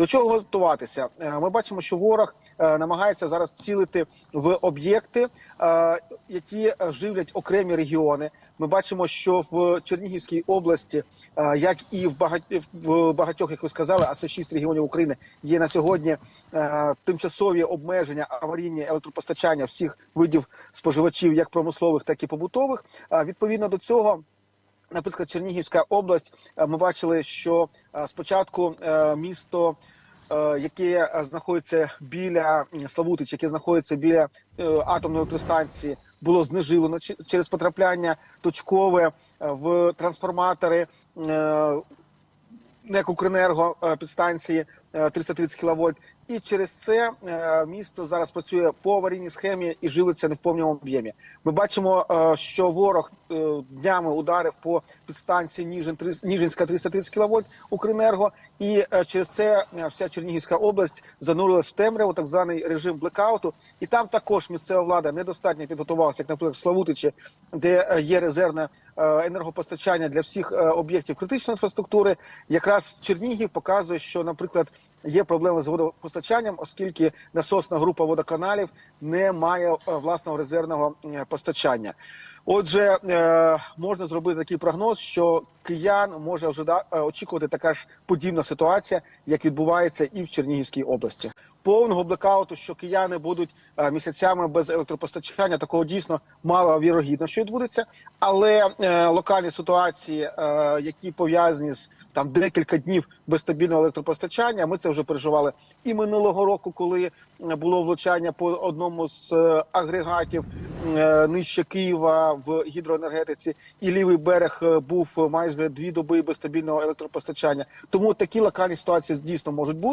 До чого готуватися? Е, Ми бачимо, що ворог е, намагається зараз цілити в об'єкти, е, які живлять окремі регіони. Ми бачимо, що в Чернігівській області, як і в багатьох, як ви сказали, а це шість регіонів України, є на сьогодні тимчасові обмеження аварійні електропостачання всіх видів споживачів, як промислових, так і побутових. Відповідно до цього. Наприклад, Чернігівська область. е, Ми бачили, що е, спочатку е, місто, яке знаходиться біля Славутич, яке знаходиться біля атомної електростанції, було знежилено через потрапляння точкове в трансформатори. Е, НЕК «Укренерго» е, підстанції е, 330 кВт. І через це е, місто зараз працює по аварійній схемі і живиться не в повному об'ємі. Ми бачимо, е, що ворог е, днями ударив по підстанції Ніжин, Ніжинська 330 кВт «Укренерго», і е, через це е, вся Чернігівська область занурилась в темряву, так званий режим блекауту. І там також місцева влада недостатньо підготувалася, як, наприклад, в Славутичі, де е, є резервне е, енергопостачання для всіх е, об'єктів критичної інфраструктури. Якраз Чернігів показує, що, наприклад, є проблеми з водопостачанням, оскільки насосна група водоканалів не має е, власного резервного е, постачання. Отже, е, можна зробити такий прогноз, що киян може е, очікувати така ж подібна ситуація, як відбувається і в Чернігівській області. Повного блекауту, що кияни будуть е, місяцями без електропостачання, такого дійсно мало вірогідно, що відбудеться. Але локальні ситуації, які пов'язані з там декілька днів без стабільного електропостачання, ми це вже переживали і минулого року, коли було влучання по одному з агрегатів нижче Києва в гідроенергетиці, і лівий берег е, був майже дві доби без стабільного електропостачання. Тому такі локальні ситуації дійсно можуть бути.